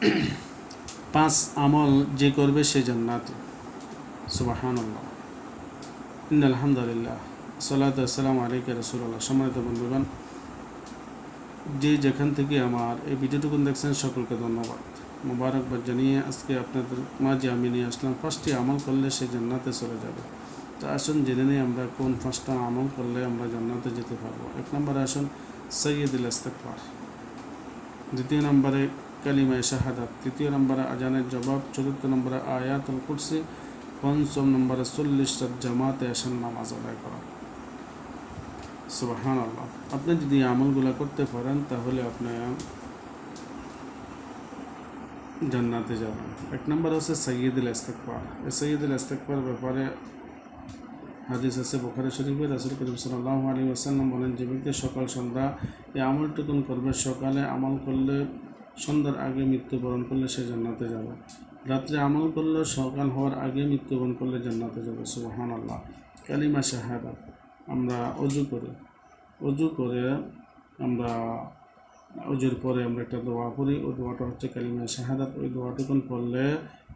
পাঁচ আমল যে করবে সে জান্নাত। সুবাহান আল্লাহ ইন আলহামদুলিল্লাহ সালাত আসসালাম আলাইক রসুল্লাহ সম্মানিত বন্ধুগণ, যে যেখান থেকে আমার এই ভিডিওটুকুন দেখছেন, সকলকে ধন্যবাদ। মোবারকবাদ জানিয়ে আজকে আপনাদের মাঝে আমি নিয়ে আসলাম, পাঁচটি আমল করলে সে জান্নাতে চলে যাবে। তো আসুন, জেনে নিই আমরা কোন পাঁচটা আমল করলে আমরা জান্নাতে যেতে পারব। এক নম্বরে আসুন সৈয়দুল ইস্তেকবার দ্বিতীয় নম্বরে কালিমায় শাহাদাত। তৃতীয় নম্বরে আজানের জবাব, চতুর্থ নম্বরে আয়াতুল কুরসি, পঞ্চম নম্বরে চল্লিশ রাত জামাতে আসান নামাজ আদায় করা। সুবাহান আল্লাহ আপনি যদি আমলগুলো করতে পারেন, তাহলে আপনি জান্নাতে যাবেন। এক নম্বর হচ্ছে সৈয়দুল ইস্তেকবার এই সৈয়দুল ইস্তেকবার ব্যাপারে হাদিস আছে বোখারি শরীফে। রাসুল করিম সাল্লাহ আলী ওসাল্লাম বলেন যে ব্যক্তি সকাল সন্ধ্যা এই আমলটুকুন করবে। সকালে আমল করলে সন্ধ্যার আগে মৃত্যুবরণ করলে সে জান্নাতে যাবে। রাত্রে আমল করলে সকাল হওয়ার আগে মৃত্যুবরণ করলে জান্নাতে যাবে। সুবাহান আল্লাহ কালিমা শাহাদাত। আমরা অজু করি, অজু করে আমরা, অজুর পরে আমরা একটা দোয়া করি। ওই দোয়াটা হচ্ছে কালিমা শাহাদাত। ওই দোয়াটুকুন পড়লে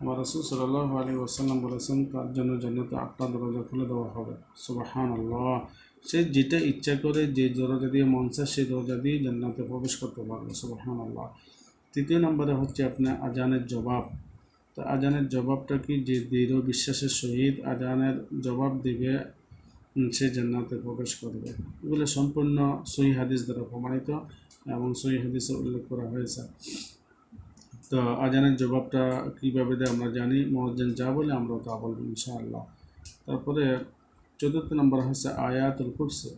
আমার রসুল সাল্লাহ আলী ওসাল্লাম বলেছেন, তার জন্য জান্নাতে আটটা দরজা খুলে দেওয়া হবে। সুবাহান আল্লাহ সে যেটা ইচ্ছা করে, যে দরজা দিয়ে মন চায় সেই দরজা দিয়ে জান্নাতে প্রবেশ করতে পারবে। সুবাহান আল্লাহ তৃতীয় নম্বরে হচ্ছে আপনার আজানের জবাব। তো আজানের জবাবটা কি? যে দৃঢ় বিশ্বাসের সহিত আজানের জবাব দিবে সে জান্নাতে প্রবেশ করবে। এগুলো সম্পূর্ণ সহি হাদিস দ্বারা প্রমাণিত এবং সহি হাদিসে উল্লেখ করা হয়েছে। তো আজানের জবাবটা কীভাবে দেয় আমরা জানি মহাজ্জান যা বলে আমরাও তা বলব ইনশাআল্লাহ। তারপরে চতুর্থ নম্বর হচ্ছে আয়াতুল কুরসি।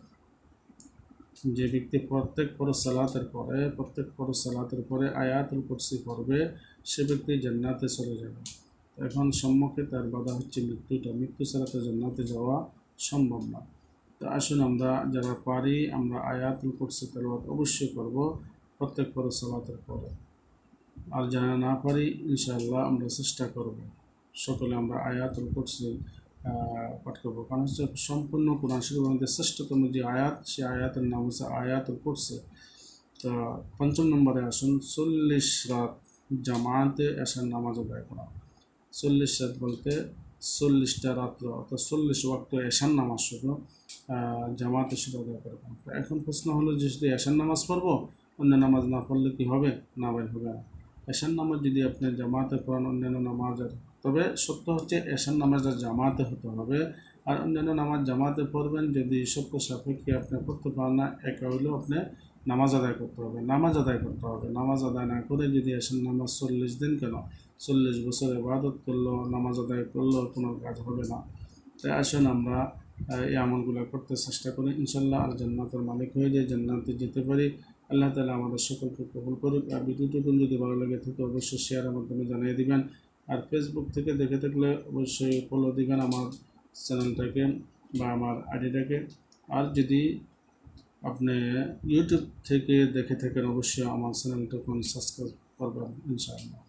যে ব্যক্তি প্রত্যেক পর সালাতের পরে, প্রত্যেক পর সালাতের পরে আয়াতুল কুরসি পড়বে, সে ব্যক্তি জান্নাতে চলে যাবে। এখন সম্মুখে তার বাধা হচ্ছে মৃত্যুটা। মৃত্যু ছাড়াতে জান্নাতে যাওয়া সম্ভব না। তো আসুন আমরা যারা পারি, আমরা আয়াতুল কুরসি তেলাওয়াত অবশ্যই করব প্রত্যেক পর সালাতের পরে। আর যারা না পারি, ইনশাআল্লাহ আমরা চেষ্টা করব। সকলে আমরা আয়াতুল কুরসি পাঠ করব। কারণ হচ্ছে সম্পূর্ণ কোরআন শরীফের মধ্যে শ্রেষ্ঠতম যে আয়াত, সে আয়াতের নাম হচ্ছে আয়াতুল করছে তো পঞ্চম নম্বরে আসুন, চল্লিশ রাত জামাতে আসার নামাজ আদায় করা। চল্লিশ রাত বলতে চল্লিশটা রাত্র, অর্থাৎ চল্লিশ ওয়াক্ত এশান নামাজ শুধু জামাতে শুধু আদায় করবেন এখন প্রশ্ন হলো যে শুধু এশান নামাজ পড়ব, অন্য নামাজ না পড়লে কি হবে? না, ভাই, হবে না। এশান নামাজ যদি আপনি জামাতে পড়ান, অন্যান্য নামাজের তবে সত্য হচ্ছে এশান নামাজটা জামাতে হতে হবে। আর অন্যান্য নামাজ জামাতে পড়বেন, যদি সত্য সাপেক্ষে আপনি পড়তে পারেন না, একা হইলেও আপনি নামাজ আদায় করতে হবে। নামাজ আদায় করতে হবে। নামাজ আদায় না করে যদি এশান নামাজ চল্লিশ দিন কেন? চল্লিশ বছর ইবাদত করল, নামাজ আদায় করলেও কোনো কাজ হবে না। তাই আসুন আমরা এই আমলগুলো করতে চেষ্টা করি। ইনশাল্লাহ আর জান্নাতের মালিক হয়ে যায় জান্নাতে যেতে পারি, আল্লাহ তালা আমাদের সকলকে কবুল করুক। আর ভিডিওটুকুন যদি ভালো লাগে থাকে, অবশ্যই শেয়ারের মাধ্যমে জানিয়ে দিবেন। আর ফেসবুক থেকে দেখে থাকলে অবশ্যই ফলো দিবেন আমার চ্যানেলটাকে বা আমার আইডিটাকে আর যদি আপনি ইউটিউব থেকে দেখে থাকেন, অবশ্যই আমার চ্যানেলটা সাবস্ক্রাইব করবেন, ইনশাআল্লাহ।